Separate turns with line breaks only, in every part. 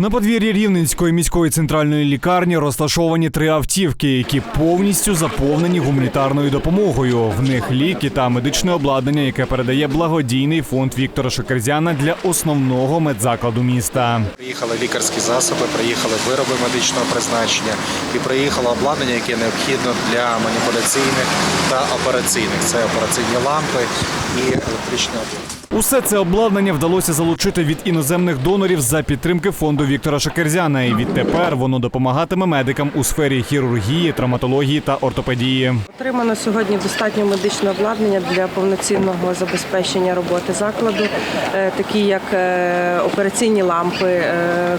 На подвір'ї Рівненської міської центральної лікарні розташовані три автівки, які повністю заповнені гуманітарною допомогою. В них ліки та медичне обладнання, яке передає благодійний фонд Віктора Шокерзяна для основного медзакладу міста.
Приїхали лікарські засоби, приїхали вироби медичного призначення і приїхало обладнання, яке необхідно для маніпуляційних та операційних. Це операційні лампи і електричні обладнання.
Усе це обладнання вдалося залучити від іноземних донорів за підтримки фонду Віктора Шакерзяна. І відтепер воно допомагатиме медикам у сфері хірургії, травматології та ортопедії.
Отримано сьогодні достатньо медичне обладнання для повноцінного забезпечення роботи закладу, е, такі як е, операційні лампи, е,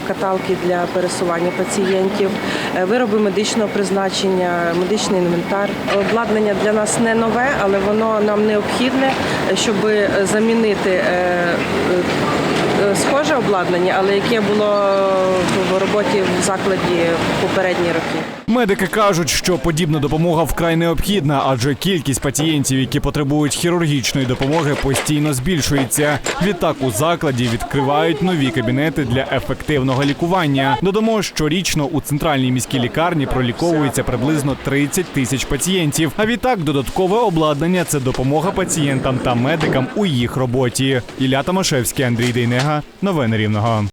каталки для пересування пацієнтів, вироби медичного призначення, медичний інвентар. Обладнання для нас не нове, але воно нам необхідне, щоб замінити обладнання, але яке було в роботі в закладі в попередні роки.
Медики кажуть, що подібна допомога вкрай необхідна, адже кількість пацієнтів, які потребують хірургічної допомоги, постійно збільшується. Відтак у закладі відкривають нові кабінети для ефективного лікування. Додамо, щорічно у центральній міській лікарні проліковується приблизно 30 тисяч пацієнтів. А відтак додаткове обладнання це допомога пацієнтам та медикам у їх роботі. Ілля Томашевський, Андрій Дейнега. Новини Рівного.